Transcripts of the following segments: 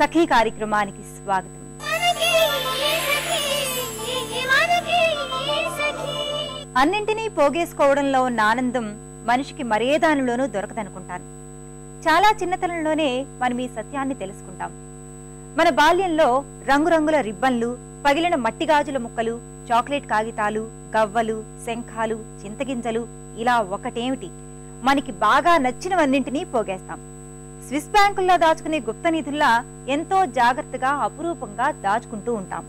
సఖీ కార్యక్రమానికి స్వాగతం. అన్నింటినీ పోగేసుకోవడంలో ఉన్న ఆనందం మనిషికి మరే దానిలోనూ దొరకదనుకుంటాను. చాలా చిన్నతనంలోనే మనం ఈ సత్యాన్ని తెలుసుకుంటాం. మన బాల్యంలో రంగురంగుల రిబ్బన్లు పగిలిన మట్టి గాజుల ముక్కలు చాక్లెట్ కాగితాలు గవ్వలు శంఖాలు చింతగింజలు ఇలా ఒకటేమిటి? మనకి బాగా నచ్చినవన్నింటినీ పోగేస్తాం. స్విస్ బ్యాంకుల్లో దాచుకునే గుప్త నిధుల్లా ఎంతో జాగ్రత్తగా అపురూపంగా దాచుకుంటూ ఉంటాం.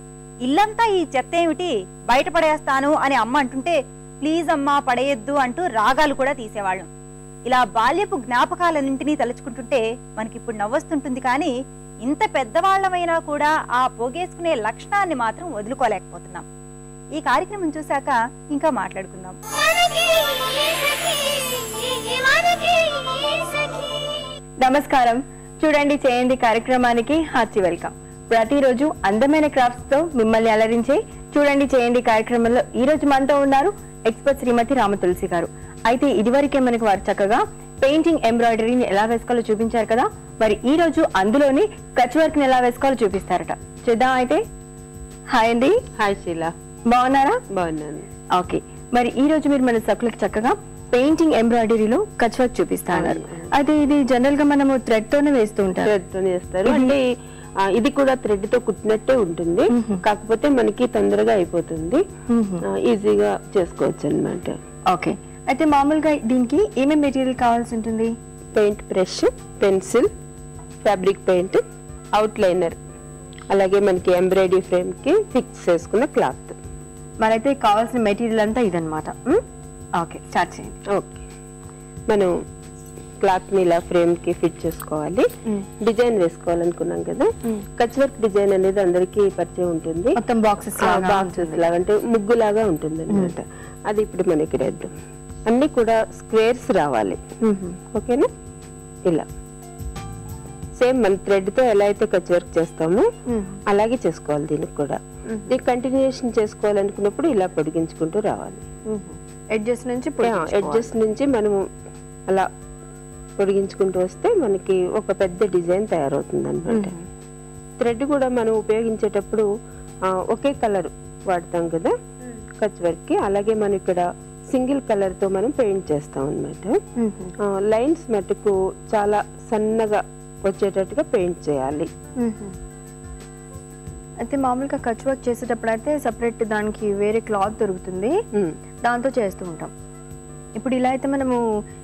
ఇల్లంతా ఈ చెత్త ఏమిటి? బయటపడేస్తాను అని అమ్మ అంటుంటే ప్లీజ్ అమ్మా పడేయొద్దు అంటూ రాగాలు కూడా తీసేవాళ్ళం. ఇలా బాల్యపు జ్ఞాపకాలన్నింటినీ తలుచుకుంటుంటే మనకిప్పుడు నవ్వొస్తుంటుంది కానీ ఇంత పెద్దవాళ్ళమైనా కూడా ఆ పోగేసుకునే లక్షణాన్ని మాత్రం వదులుకోలేకపోతున్నాం. ఈ కార్యక్రమం చూశాక ఇంకా మాట్లాడుకుందాం. నమస్కారం. చూడండి చేయండి కార్యక్రమానికి హార్చి వెల్కమ్. ప్రతిరోజు అందమైన క్రాఫ్ట్స్తో మిమ్మల్ని అలరించే చూడండి చేయండి కార్యక్రమంలో ఈ రోజు మనతో ఉన్నారు ఎక్స్పర్ట్ శ్రీమతి రామ తులసి గారు. అయితే ఇదివరకే మనకు వారు చక్కగా పెయింటింగ్ ఎంబ్రాయిడరీని ఎలా వేసుకోవాలో చూపించారు కదా? మరి ఈ రోజు అందులోని కచ్ వర్క్ని ఎలా వేసుకోవాలో చూపిస్తారట. చూద్దాం అయితే? హాయ్ అండి. హాయ్ శీల బాగున్నారా? బాగున్నాను. ఓకే మరి ఈ రోజు మీరు మన సకులకు చక్కగా పెయింటింగ్ ఎంబ్రాయిడరీలో కచ్ వర్క్ చూపిస్తా ఉన్నారు అయితే ఇది జనరల్గా మనము థ్రెడ్ తోనే వేస్తూ ఉంటారు థ్రెడ్తో చేస్తారు అంటే ఇది కూడా థ్రెడ్తో కుట్టినట్టే ఉంటుంది. కాకపోతే మనకి తొందరగా అయిపోతుంది. ఈజీగా చేసుకోవచ్చు అన్నమాట. ఓకే. అయితే మామూలుగా దీనికి ఏమేమి మెటీరియల్ కావాల్సి ఉంటుంది? Paint brush pencil fabric paint outliner అలాగే మనకి ఎంబ్రాయిడరీ ఫ్రేమ్కి ఫిక్స్ చేసుకున్న క్లాత్. మనైతే కావాల్సిన మెటీరియల్ అంతా ఇదన్నమాట. మ్? ఓకే స్టార్ట్ చేయండి. ఓకే. మనం క్లాత్ని ఇలా ఫ్రేమ్కి ఫిట్ చేసుకోవాలి. డిజైన్ వేసుకోవాలనుకున్నాం కదా. కచ్ వర్క్ డిజైన్ అనేది అందరికీ పరిచయం ఉంటుంది. మొత్తం బాక్సెస్ బాక్సెస్ లాగా అంటే ముగ్గు లాగా ఉంటుంది అనమాట అది ఇప్పుడు మనం ఇక్కడ వేద్దాం అన్ని కూడా స్క్వేర్స్ రావాలి. ఓకేనా? ఇలా. సేమ్ మన థ్రెడ్తో ఎలా అయితే కచ్ వర్క్ చేస్తామో అలాగే చేసుకోవాలి దీనికి కూడా. ఇది కంటిన్యూషన్ చేసుకోవాలనుకున్నప్పుడు ఇలా పొడిగించుకుంటూ రావాలి. ఎడ్జెస్ నుంచి ఎడ్జస్ట్ నుంచి మనము అలా పొడిగించుకుంటూ వస్తే మనకి ఒక పెద్ద డిజైన్ తయారవుతుంది అనమాట థ్రెడ్ కూడా మనం ఉపయోగించేటప్పుడు ఒకే కలర్ వాడతాం కదా? కచ్ వర్క్కి అలాగే మనం ఇక్కడ సింగిల్ కలర్తో మనం పెయింట్ చేస్తాం అనమాట లైన్స్ మటుకు చాలా సన్నగా వచ్చేటట్టుగా పెయింట్ చేయాలి. అయితే మామూలుగా కచ్ వర్క్ చేసేటప్పుడు అయితే సపరేట్ దానికి వేరే క్లాత్ దొరుకుతుంది. దాంతో చేస్తూ ఉంటాం. ఇప్పుడు ఇలా అయితే మనము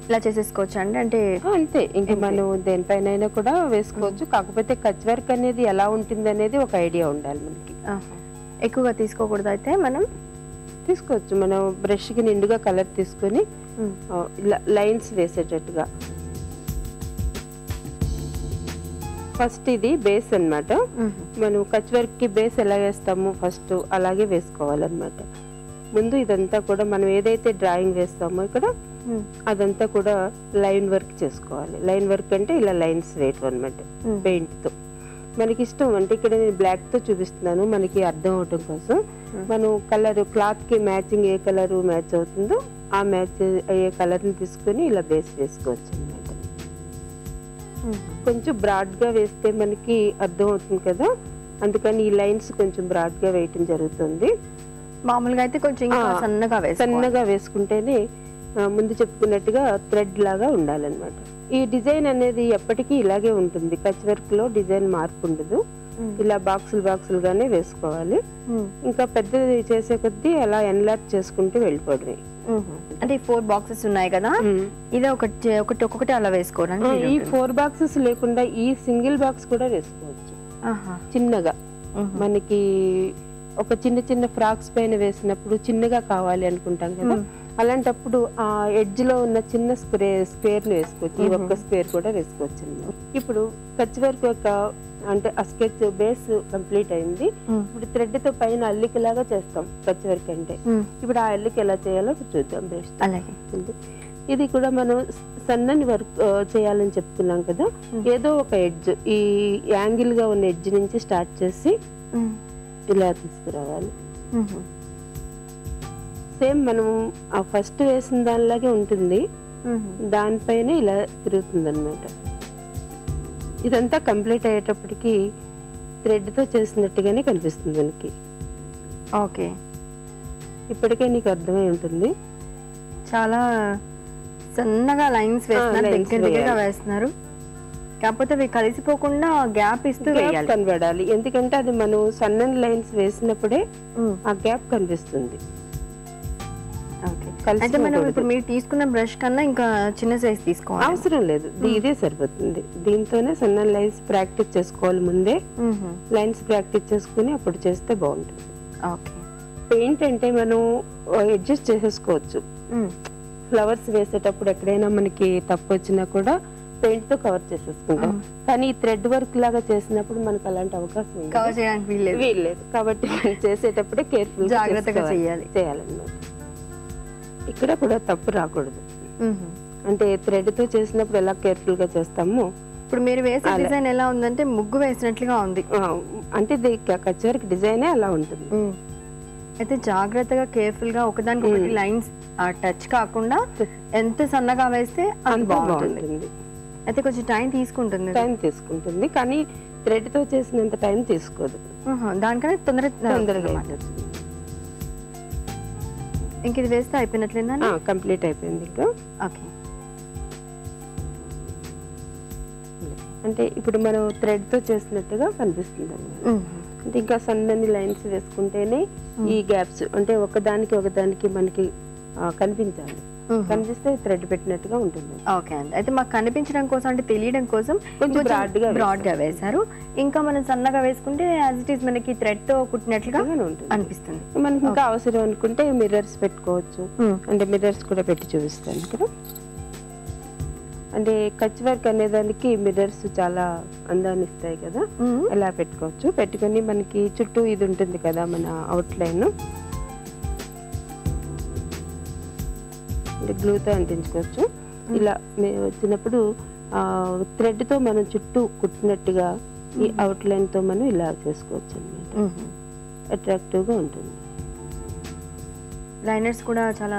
ఇలా చేసేసుకోవచ్చు అండి? అంటే అంతే. ఇంక మనం దేనిపైన కూడా వేసుకోవచ్చు. కాకపోతే కచ్ వర్క్ అనేది ఎలా ఉంటుంది అనేది ఒక ఐడియా ఉండాలి మనకి. ఎక్కువగా తీసుకోకూడదు అయితే మనం? తీసుకోవచ్చు. మనం బ్రష్కి నిండుగా కలర్ తీసుకొని ఇలా లైన్స్ వేసేటట్టుగా. ఫస్ట్ ఇది బేస్ అన్నమాట. మనం కచ్ వర్క్కి బేస్ ఎలా వేస్తామో ఫస్ట్ అలాగే వేసుకోవాలన్నమాట. ముందు ఇదంతా కూడా మనం ఏదైతే డ్రాయింగ్ వేస్తామో ఇక్కడ అదంతా కూడా లైన్ వర్క్ చేసుకోవాలి. లైన్ వర్క్ అంటే ఇలా లైన్స్ వేయటం అనమాట పెయింట్తో. మనకి ఇష్టం అంటే ఇక్కడ నేను బ్లాక్తో చూపిస్తున్నాను మనకి అర్థం అవటం కోసం. మనం కలర్ క్లాత్కి మ్యాచింగ్ ఏ కలర్ మ్యాచ్ అవుతుందో ఆ మ్యాచ్ అయ్యే కలర్ని తీసుకొని ఇలా బేస్ వేసుకోవచ్చు అనమాట కొంచెం బ్రాడ్గా వేస్తే మనకి అర్థం అవుతుంది కదా? అందుకని ఈ లైన్స్ కొంచెం బ్రాడ్గా వేయటం జరుగుతుంది. మామూలుగా అయితే కొంచెం సన్నగా సన్నగా వేసుకుంటేనే ముందు చెప్పుకున్నట్టుగా థ్రెడ్ లాగా ఉండాలన్నమాట. ఈ డిజైన్ అనేది ఎప్పటికీ ఇలాగే ఉంటుంది. కచ్ వర్క్లో డిజైన్ మార్పు ఉండదు. ఇలా బాక్సులు బాక్సులు గానే వేసుకోవాలి ఇంకా పెద్దది చేసే కొద్దీ అలా ఎన్లార్జ్ చేసుకుంటూ వెళ్ళిపోవడమే. అంటే ఫోర్ బాక్సెస్ ఉన్నాయి కదా? ఇదే ఒకటి ఒకటి ఒక్కొక్కటి అలా వేసుకోవడానికి ఆ, వీలు ఈ. ఫోర్ బాక్సెస్ లేకుండా ఈ సింగిల్ బాక్స్ కూడా వేసుకోవచ్చు. చిన్నగా. మనకి ఒక చిన్న చిన్న ఫ్రాక్స్ పైన వేసినప్పుడు చిన్నగా కావాలి అనుకుంటాం కదా. అలాంటప్పుడు ఆ ఎడ్జ్లో ఉన్న చిన్న స్క్వే స్క్వేర్ని వేసుకోవచ్చు. ఈ ఒక్క స్క్వేర్ కూడా వేసుకోవచ్చు. ఇప్పుడు కచ్ వర్క్ యొక్క అంటే ఆ స్కెచ్ బేస్ కంప్లీట్ అయింది. ఇప్పుడు థ్రెడ్తో పైన అల్లికలాగా చేస్తాం కచ్ వర్క్ అంటే. ఇప్పుడు ఆ అల్లిక ఎలా చేయాలో చూద్దాం బెస్ట్ అలాగే. ఇది కూడా మనం సన్నని వర్క్ చేయాలని చెప్తున్నాం కదా. ఏదో ఒక ఎడ్జ్ ఈ యాంగిల్గా ఉన్న ఎడ్జ్ నుంచి స్టార్ట్ చేసి. ఇలా తీసుకురావాలి. సేమ్ మనం ఆ ఫస్ట్ వేసిన దానిలాగే ఉంటుంది. దానిపైన ఇలా తిరుగుతుంది అనమాట ఇదంతా కంప్లీట్ అయ్యేటప్పటికి thread తో చేసినట్టుగానే కనిపిస్తుంది మనకి. ఓకే. ఇప్పటికే నీకు అర్థమై ఉంటుంది. చాలా సన్నగా లైన్స్ వేస్తున్నారు దగ్గర దగ్గరగా. వేస్తున్నారు. కాకపోతే అవి కలిసిపోకుండా గ్యాప్ ఇస్తూ వేయాలి. కనబడాలి. ఎందుకంటే అది మనం సన్నని లైన్స్ వేసినప్పుడే ఆ గ్యాప్ కనిపిస్తుంది. అయితే మనం. ఇప్పుడు మీరు తీసుకున్న బ్రష్ కన్నా ఇంకా చిన్న సైజ్ తీసుకోవాలి. అవసరం లేదు. ఇదే సరిపోతుంది. దీంతోనే సన్న లైన్స్ ప్రాక్టీస్ చేసుకోవాలి ముందే. లైన్స్ ప్రాక్టీస్ చేసుకుని అప్పుడు చేస్తే బాగుంటుంది. ఓకే. పెయింట్ అంటే మనం అడ్జస్ట్ చేసేసుకోవచ్చు. ఫ్లవర్స్ వేసేటప్పుడు ఎక్కడైనా మనకి తప్పు వచ్చినా కూడా పెయింట్తో కవర్ చేసేసుకుంటాం. కానీ ఈ థ్రెడ్ వర్క్ లాగా చేసినప్పుడు మనకు అలాంటి అవకాశం ఉంది కవర్ చేయడానికి వీల్లేదు. వీల్లేదు. కాబట్టి మనం చేసేటప్పుడే కేర్ఫుల్ జాగ్రత్తగా చెయ్యాలి. చేయాలన్నమాట. ఇక్కడ కూడా తప్పు రాకూడదు. అంటే థ్రెడ్తో చేసినప్పుడు ఎలా కేర్ఫుల్గా చేస్తామో ఇప్పుడు మీరు వేసే. డిజైన్ ఎలా ఉందంటే ముగ్గు వేసినట్లుగా ఉంది. అంటే కచ్చవరకు డిజైనే అలా ఉంటుంది. అయితే జాగ్రత్తగా కేర్ఫుల్గా ఒకదానికి ఒకటి లైన్స్ టచ్ కాకుండా ఎంత సన్నగా వేస్తే అంత బాగుంటుంది. అయితే కొంచెం టైం తీసుకుంటుంది. టైం తీసుకుంటుంది కానీ థ్రెడ్తో చేసినంత టైం తీసుకోదు. ఆహా, దానికన్నా తొందర తొందరగా అన్నమాట. ఇంక ఇది వేస్తే అయిపోయినట్లేదా కంప్లీట్ అయిపోయింది ఇంకా ఓకే. అంటే ఇప్పుడు మనం థ్రెడ్తో చేసినట్టుగా కనిపిస్తుంది అంటే ఇంకా సన్నని లైన్స్ వేసుకుంటేనే ఈ గ్యాప్స్ అంటే ఒకదానికి ఒకదానికి మనకి కనిపించాలి. కనిపిస్తే థ్రెడ్ పెట్టినట్టుగా ఉంటుంది. ఓకే అండి. అయితే మాకు కనిపించడం కోసం అంటే తెలియడం కోసం కొంచెం broad గా బ్రాడ్గా వేశారు. ఇంకా మనం సన్నగా వేసుకుంటే యాజ్ ఇట్ ఈస్ మనకి థ్రెడ్తో కుట్టినట్లుగా ఉంటుంది. అనిపిస్తుంది. మనకి ఇంకా అవసరం అనుకుంటే మిర్రర్స్ పెట్టుకోవచ్చు. అంటే మిర్రర్స్ కూడా పెట్టి చూపిస్తాను ఇక్కడ. అంటే కచ్ వర్క్ అనేదానికి మిర్రర్స్ చాలా అందాన్ని ఇస్తాయి కదా. అలా పెట్టుకోవచ్చు. పెట్టుకొని మనకి చుట్టూ ఇది ఉంటుంది కదా మన అవుట్ లైన్ అంటే గ్లూతో అంటించుకోవచ్చు. ఇలా మేము వచ్చినప్పుడు థ్రెడ్తో మనం చుట్టూ కుట్టినట్టుగా ఈ అవుట్ లైన్తో మనం ఇలా చేసుకోవచ్చు అనమాట మ్మ్. అట్రాక్టివ్గా ఉంటుంది. లైనర్స్ కూడా చాలా.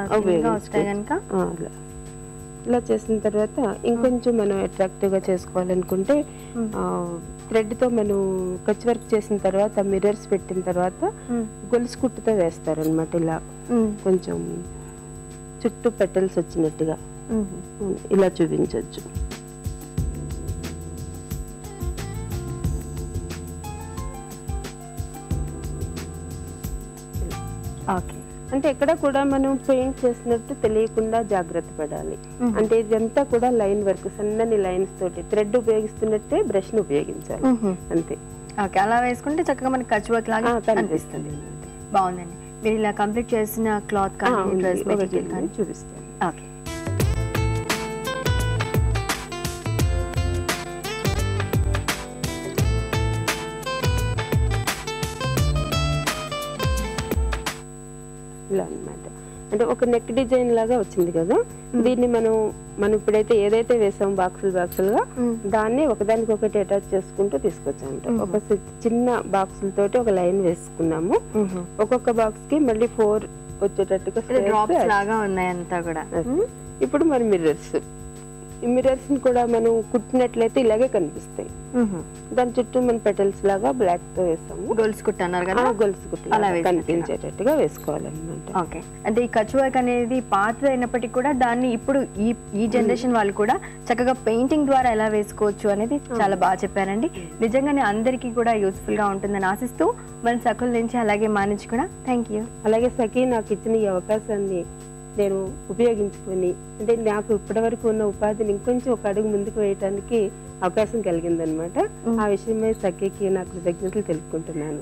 వస్తాయి కనుక ఇలా చేసిన తర్వాత ఇంకొంచెం మనం అట్రాక్టివ్గా చేసుకోవాలనుకుంటే థ్రెడ్తో మనం కచ్ వర్క్ చేసిన తర్వాత మిర్రర్స్ పెట్టిన తర్వాత గొలుసు కుట్టుతో వేస్తారు అనమాట ఇలా కొంచెం చుట్టూ పెటల్స్ వచ్చినట్టుగా. ఇలా చూపించవచ్చు ఓకే. అంటే ఎక్కడ కూడా మనం పెయింట్ చేసినట్టు తెలియకుండా జాగ్రత్త పడాలి. అంటే ఇదంతా కూడా లైన్ వర్క్ సన్నని లైన్స్ తోటి థ్రెడ్ ఉపయోగిస్తున్నట్టే బ్రష్ను ఉపయోగించాలి. అంతే. అలా వేసుకుంటే చక్కగా మనకి కచ్ వర్క్ లాగా కనిపిస్తుంది. బాగుందండి. మీరు ఇలా కంప్లీట్ చేసిన క్లాత్ కానీ ఉంది. డ్రెస్ ఒకటి మెటీరియల్ కానీ? చూపిస్తాను. ఓకే. ఇలా అన్నమాట. అంటే ఒక నెక్ డిజైన్ లాగా వచ్చింది కదా. దీన్ని మనం మనం ఇప్పుడైతే ఏదైతే వేసాం బాక్సులు బాక్సులుగా దాన్ని ఒకదానికి ఒకటి అటాచ్ చేసుకుంటూ తీసుకొచ్చాము ఒక చిన్న బాక్సులతోటి ఒక లైన్ వేసుకున్నాము. ఒక్కొక్క బాక్స్కి మళ్ళీ ఫోర్ వచ్చేటట్టుగా. ఇప్పుడు మరి మిర్రర్స్ ని కూడా మనం కుట్టినట్లయితే ఇలాగే కనిపిస్తాయి. దాని చుట్టూ మన పెటల్స్ లాగా బ్లాక్తో వేసాము. గోల్స్ కుట్ అన్నారు కదా? గొలుసు కుట్లు అలా. కనిపించేటట్టుగా వేసుకోవాలన్నమాట. ఓకే. అంటే ఈ కచ్ వర్క్ అనేది పాత అయినప్పటికీ కూడా దాన్ని ఇప్పుడు ఈ ఈ జనరేషన్ వాళ్ళు కూడా చక్కగా పెయింటింగ్ ద్వారా ఎలా వేసుకోవచ్చు అనేది చాలా బాగా చెప్పారండి. నిజంగానే అందరికీ కూడా యూస్ఫుల్గా ఉంటుందని ఆశిస్తూ మన సకుల నుంచి అలాగే మానించి కూడా థ్యాంక్ యూ అలాగే సఖీ నాకు ఇచ్చిన ఈ అవకాశాన్ని నేను ఉపయోగించుకొని అంటే నాకు ఇప్పటివరకు ఉన్న ఉపాధిని ఇంకొంచెం ఒక అడుగు ముందుకు వేయటానికి అవకాశం కలిగిందనమాట ఆ విషయమై సఖీకి నా కృతజ్ఞతలు తెలుపుకుంటున్నాను.